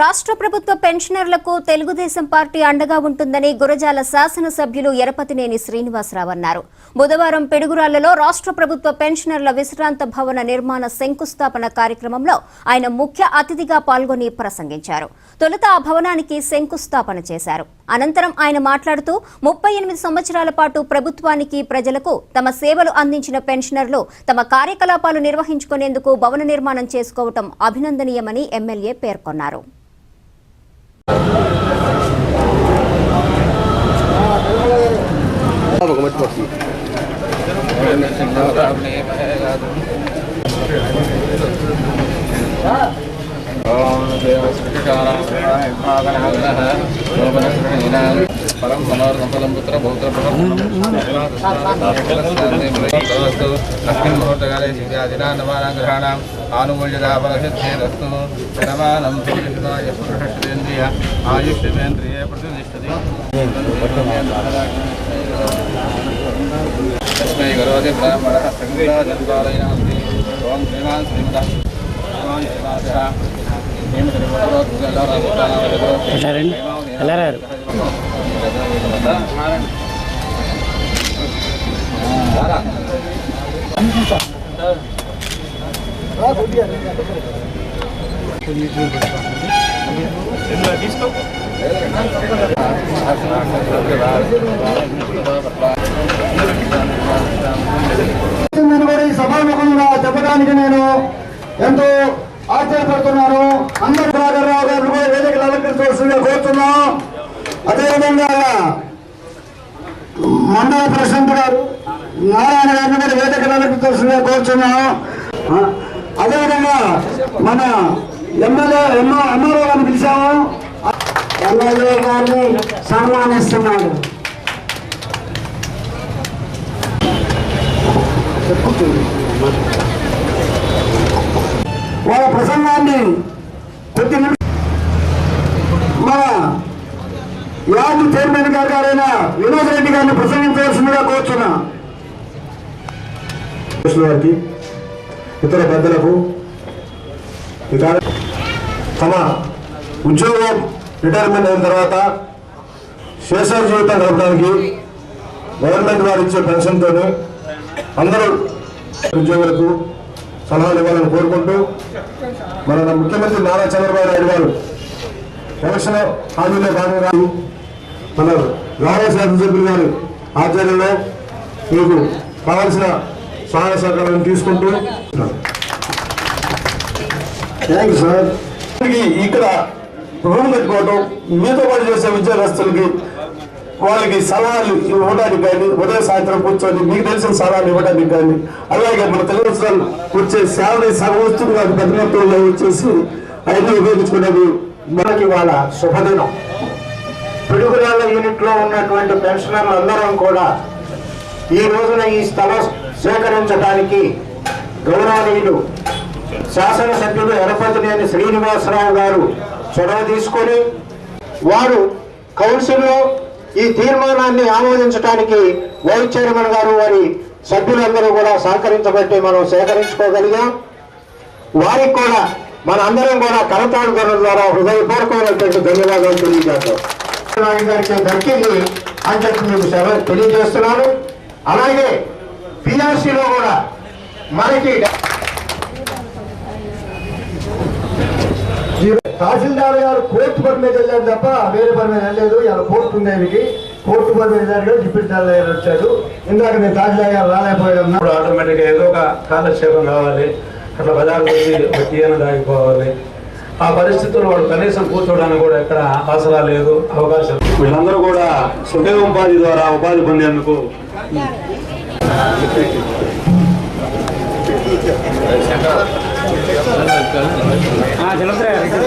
రాష్ట్ర ప్రభుత్వ పెన్షనర్లకు తెలుగుదేశం పార్టీ అండగా ఉంటుందని గురజాల శాసనసభ్యులు ఎరపతినేని శ్రీనివాసరావు అన్నారు. బుధవారం పిడుగురాళ్ళలో రాష్ట్ర ప్రభుత్వ పెన్షనర్ల విశ్రాంత భవన నిర్మాణ శంకుస్థాపన కార్యక్రమంలో ఆయన ముఖ్య అతిథిగా పాల్గొని ప్రసంగించారు. తొలుత ఆ భవనానికి శంకుస్థాపన చేశారు. అనంతరం ఆయన మాట్లాడుతూ ముప్పై ఎనిమిది సంవత్సరాల పాటు ప్రభుత్వానికి ప్రజలకు తమ సేవలు అందించిన పెన్షనర్లు తమ కార్యకలాపాలు నిర్వహించుకునేందుకు భవన నిర్మాణం చేసుకోవటం అభినందనీయమని ఎమ్మెల్యే పేర్కొన్నారు. ఒక మట్టి పరం మనోరమఫలం పుత్ర బౌద్ధ లక్ష్మీ ముహూర్తకాలే శివ్యాదినా నవానాం గ్రహాణాం ఆనుమూల్యదాపలసిద్ధేరస్తు నమానం పురుషేంద్రియ ఆయుష్యేంద్రియ ప్రతిష్టతి తస్మై కరోతి బ్రాహ్మణः సంగ్రాజన్వాలయాస్తి ఓం శ్రీమాన్ శ్రీమద వెళ్ళారండి శ్రీమాదः వెళ్ళారు సభాముఖంగా చెప్పడానికి నేను ఎంతో ఆశ్చర్యపడుతున్నాను అందరు రాఘవరావు గారు కూడా వేదికలు అలంకరించవలసిందిగా కోరుతున్నాం. అదేవిధంగా మండల ప్రశాంత్ గారు నారాయణ గారిని కూడా వేదికలు అలంకరించవలసిందిగా కోరుతున్నాం. అదేవిధంగా మన ఎమ్మెల్యే ఎన్నో ఎమ్మెల్యే గారిని పిలిచాము. ఎమ్మెల్యే గారిని సన్మానిస్తున్నాడు. వాళ్ళ ప్రసంగాన్ని కొద్ది మన యార్డు చైర్మన్ గారైన వినోద్ రెడ్డి గారిని ప్రసంగించవలసిందిగా కోరుతున్నా వారికి ఇతర పెద్దలకు తమ ఉద్యోగం రిటైర్మెంట్ అయిన తర్వాత శేషాల జీవితం గడపడానికి గవర్నమెంట్ వారు ఇచ్చే పెన్షన్తో అందరూ ఉద్యోగులకు సలహాలు ఇవ్వాలని కోరుకుంటూ మన ముఖ్యమంత్రి నారా చంద్రబాబు నాయుడు గారు ఎలక్షన్ హామీలో భాగంగా మన గౌరవ శాసనసభ్యులు గారి ఆధ్వర్యంలో మీకు కావాల్సిన సహాయ సహకారాలను తీసుకుంటూ థ్యాంక్ యూ సార్ ఇక్కడ రూమ్ కట్టుకోవడం మీతో పాటు చేసే ఉద్యోగస్తులకి వాళ్ళకి సలహాలు ఇవ్వడానికి కానీ ఉదయం సాయంత్రం కూర్చొని మీకు తెలిసిన సలహాలు ఇవ్వడానికి కానీ అలాగే మన తెలుగు వచ్చే శాలరీ సగం వస్తుంది కాదు పెద్ద వచ్చేసి అవన్నీ ఉపయోగించుకునేది మనకి వాళ్ళ శుభదినం. పిడుగురాళ్ళ యూనిట్లో ఉన్నటువంటి పెన్షనర్లు అందరం కూడా ఈ రోజున ఈ స్థలం సేకరించడానికి గౌరవనీయులు శాసనసభ్యులు ఎరపతినేని శ్రీనివాసరావు గారు చొరవ తీసుకొని వారు కౌన్సిల్లో ఈ తీర్మానాన్ని ఆమోదించడానికి వైస్ చైర్మన్ గారు వారి సభ్యులందరూ కూడా సహకరించబట్టి మనం సేకరించుకోగలిగాం. వారికి కూడా మన అందరం కూడా కరతాడుకోవడం ద్వారా హృదయపూర్వకమైనటువంటి ధన్యవాదాలు తెలియజేస్తాం గారికి దక్కింది అని చెప్పి మీకు తెలియజేస్తున్నాను. అలాగే పిఆర్సీలో కూడా మనకి తహసీల్దార్ గారు కోర్టు పని మీద వెళ్ళారు తప్ప వేరే పని మీద వెళ్ళలేదు. ఇలా కోర్టు ఉంది ఆయనకి. కోర్టు పని మీద వెళ్ళారు డిప్యూటీ తహసీల్దార్ గారు వచ్చాడు ఇందాక నేను తహసీల్దార్ గారు రాలేకపోయాడు ఇప్పుడు ఆటోమేటిక్గా ఏదో ఒక కాలక్షేపం కావాలి. అట్లా బజార్ వచ్చి దాగిపోవాలి. ఆ పరిస్థితుల్లో వాడు కనీసం కూర్చోవడానికి కూడా ఎక్కడ ఆసరా లేదు అవకాశం వీళ్ళందరూ కూడా స్వయం ఉపాధి ద్వారా ఉపాధి పొందేందుకు Dell'Andrea